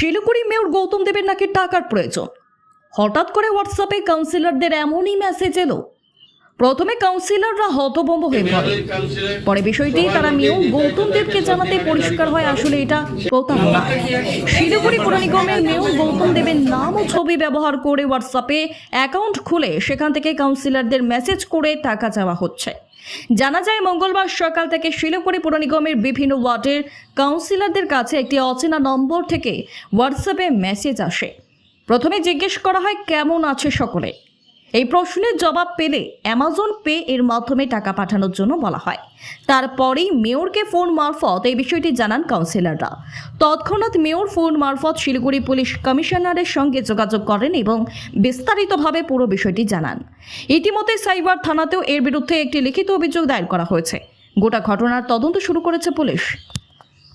Siliguri mayor Gautam দেবের নাকি টাকার প্রয়োজন? হঠাৎ করে হোয়াটসঅ্যাপে কাউন্সিলরদের এমনই মেসেজ এলো। প্রথমে কাউন্সিলররা হতভম্ব হয়ে পড়ে। পরে বিষয়টি তারা মেয়র গৌতম দেবকে জানাতে পরিষ্কার হয় আসলে এটা প্রতারণা। শিলিগুড়ি পুর নিগমের মেয়র গৌতম দেবের নাম ও ছবি ব্যবহার করে হোয়াটসঅ্যাপে অ্যাকাউন্ট খুলে সেখান থেকে কাউন্সিলরদের মেসেজ করে টাকা চাওয়া হচ্ছে। জানা যায়, মঙ্গলবার সকাল থেকে শিলিগুড়ি পুর নিগমের বিভিন্ন ওয়ার্ডের কাউন্সিলরদের কাছে একটি অচেনা নম্বর থেকে হোয়াটসঅ্যাপে মেসেজ আসে। প্রথমে জিজ্ঞেস করা হয়, কেমন আছে সকলে? এই প্রশ্নের জবাব পেলে অ্যামাজন পে এর মাধ্যমে টাকা পাঠানোর জন্য বলা হয়। তারপরেই মেয়রকে ফোন মারফত এই বিষয়টি জানান কাউন্সিলররা। তৎক্ষণাৎ মেয়র ফোন মারফত শিলিগুড়ি পুলিশ কমিশনারের সঙ্গে যোগাযোগ করেন এবং বিস্তারিতভাবে পুরো বিষয়টি জানান। ইতিমধ্যে সাইবার থানাতেও এর বিরুদ্ধে একটি লিখিত অভিযোগ দায়ের করা হয়েছে। গোটা ঘটনার তদন্ত শুরু করেছে পুলিশ।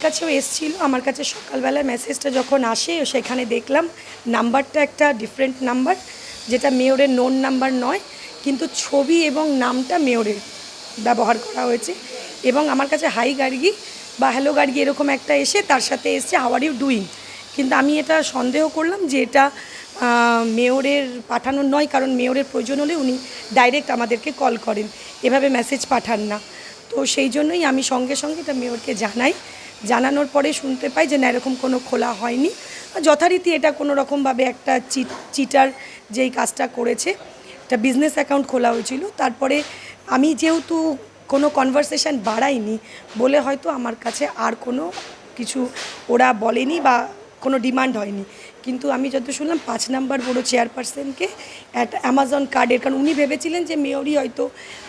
কাছেও এসছিল। আমার কাছে সকালবেলায় মেসেজটা যখন আসে, সেখানে দেখলাম নাম্বারটা একটা ডিফারেন্ট নাম্বার যেটা মেয়রের নোন নাম্বার নয়, কিন্তু ছবি এবং নামটা মেয়রের ব্যবহার করা হয়েছে। এবং আমার কাছে হাই গার্গি বা হ্যালো গার্গি এরকম একটা এসে তার সাথে এসছে হাওয়ার ইউ ডুইং কিন্তু আমি এটা সন্দেহ করলাম যে এটা মেয়রের পাঠানোর নয়, কারণ মেয়রের প্রয়োজন হলে উনি ডাইরেক্ট আমাদেরকে কল করেন। এভাবে মেসেজ পাঠান না। তো সেই জন্যই আমি সঙ্গে সঙ্গে এটা মেয়রকে জানাই। জানানোর পরে শুনতে পাই যে না, এরকম কোনো খোলা হয়নি। যথারীতি এটা কোনো রকমভাবে একটা চিট, চিটার যেই কাজটা করেছে, একটা বিজনেস অ্যাকাউন্ট খোলা হয়েছিল। তারপরে আমি যেহেতু কোনো কনভারসেশন বাড়াইনি, বলে হয়তো আমার কাছে আর কোনো কিছু ওরা বলেনি বা কোনো ডিমান্ড হয়নি। কিন্তু আমি যত শুনলাম, পাঁচ নাম্বার বড় চেয়ারপারসনকে একটা অ্যামাজন কার্ডের কারণ উনি ভেবেছিলেন যে মেয়রই হয়তো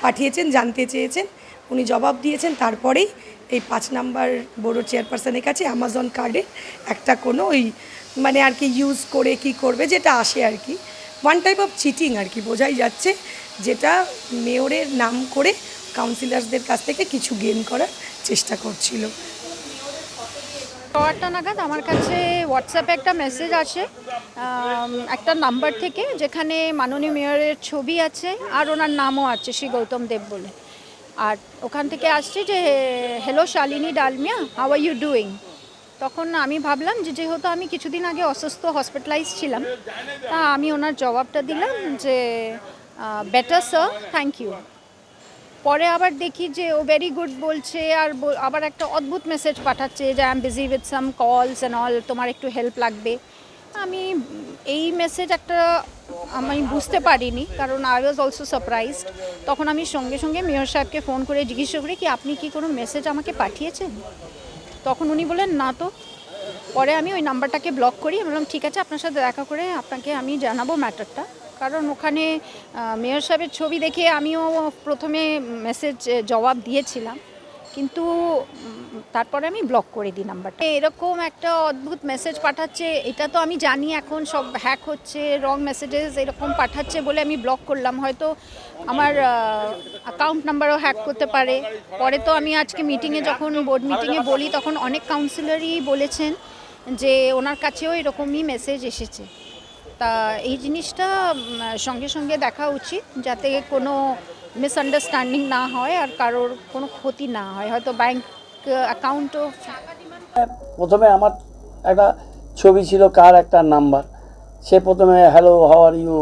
পাঠিয়েছেন, জানতে চেয়েছেন। উনি জবাব দিয়েছেন। তারপরেই এই পাঁচ নাম্বার বড় চেয়ারপারসনের কাছে অ্যামাজন কার্ডে একটা কোনো ওই মানে আর কি ইউজ করে কি করবে যেটা আসে আর কি। ওয়ান টাইপ অফ চিটিং আর কি বোঝাই যাচ্ছে, যেটা মেয়রের নাম করে কাউন্সিলার্সদের কাছ থেকে কিছু গেন করার চেষ্টা করছিল। আটটা নাগাদ আমার কাছে হোয়াটসঅ্যাপে একটা মেসেজ আছে একটা নাম্বার থেকে, যেখানে মাননীয় মেয়রের ছবি আছে আর ওনার নামও আছে, শ্রী গৌতম দেব বলে। আর ওখান থেকে আসছে যে hello Shalini Dalmia how are you doing তখন আমি ভাবলাম যে, যেহেতু আমি কিছুদিন আগে অসুস্থ হসপিটালাইজ ছিলাম, তা আমি ওনার জবাবটা দিলাম যে বেটার স্যার থ্যাংক ইউ পরে আবার দেখি যে ও ভেরি গুড বলছে, আর আবার একটা অদ্ভুত মেসেজ পাঠাচ্ছে যে I am busy with some calls and all তোমার একটু হেল্প লাগবে। আমি এই মেসেজ একটা আমি বুঝতে পারিনি, কারণ আই ওয়াজ অলসো সারপ্রাইজড তখন আমি সঙ্গে সঙ্গে মেয়র সাহেবকে ফোন করে জিজ্ঞেস করি কি আপনি কি কোনো মেসেজ আমাকে পাঠিয়েছেন? তখন উনি বললেন, না তো। পরে আমি ওই নাম্বারটাকে ব্লক করি, আমি বললাম, ঠিক আছে, আপনার সাথে দেখা করে আপনাকে আমি জানাব ম্যাটারটা। কারণ ওখানে মেয়র সাহেবের ছবি দেখে আমিও প্রথমে মেসেজ জবাব দিয়েছিলাম। কিন্তু তারপরে আমি ব্লক করে দিই নাম্বারটা এরকম একটা অদ্ভুত মেসেজ পাঠাচ্ছে, এটা তো আমি জানি এখন সব হ্যাক হচ্ছে রং মেসেজেস এরকম পাঠাচ্ছে বলে আমি ব্লক করলাম। হয়তো আমার অ্যাকাউন্ট নাম্বারও হ্যাক করতে পারে। পরে তো আমি আজকে মিটিংয়ে যখন বোর্ড মিটিংয়ে বলি, তখন অনেক কাউন্সিলরই বলেছেন যে, ওনার কাছেও এরকমই মেসেজ এসেছে। তা, এই জিনিসটা সঙ্গে সঙ্গে দেখা উচিত, যাতে কোনো মিসআন্ডারস্ট্যান্ডিং না হয় আর কারোর কোনো ক্ষতি না হয়। হয়তো ব্যাংক অ্যাকাউন্টও প্রথমে আমার একটা ছবি ছিল, কার একটা নাম্বার সে প্রথমে hello how are you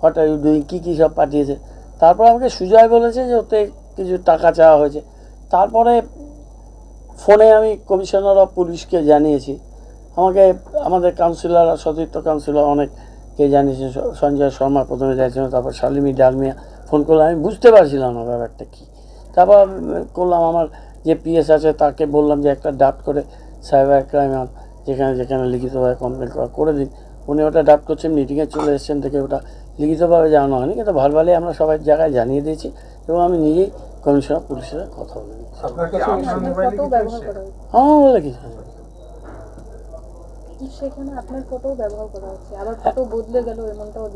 what are you doing কী কী সব পাঠিয়েছে। তারপর আমাকে সুজয় বলেছে যে, ওতে কিছু টাকা চাওয়া হয়েছে। তারপরে ফোনে আমি কমিশনার অফ পুলিশকে জানিয়েছি। আমাকে, আমাদের কাউন্সিলর সতীর্থ কাউন্সিলর অনেককে জানিয়েছে স- সঞ্জয় শর্মা প্রথমে যাইছিল তারপর শালিনী ডালমিয়া ফোন করলে আমি বুঝতে পারছিলাম না ব্যাপারটা কী তারপর করলাম আমার যে পিএস আছে তাকে বললাম যে একটা ডাট করে সাইবার ক্রাইম যেখানে যেখানে লিখিতভাবে কমপ্লেন করা করে দিন উনি ওটা ডাট করছেন মিটিংয়ে চলে এসেছেন থেকে ওটা লিখিতভাবে জানানো হয়নি কিন্তু ভালভালে আমরা সবাই জায়গায় জানিয়ে দিয়েছি এবং আমি নিজেই কমিশনার পুলিশের সাথে কথা বলে দিচ্ছি? আমার বলে কিছু। সেখানে আপনার ফটো ব্যবহার করা হচ্ছে, আবার ফটো বদলে গেল, এমনটাও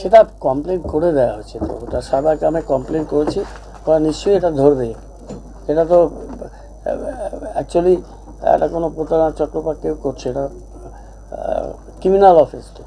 সেটা কমপ্লেন করে দেওয়া হচ্ছে তো, ওটা সাইবার আমি কমপ্লেন করেছি ওরা নিশ্চয়ই এটা ধরবে। এটা তো অ্যাকচুয়ালি এটা কোনো প্রতারণা চক্রপাত কেউ করছে এটা ক্রিমিনাল অফিস তো।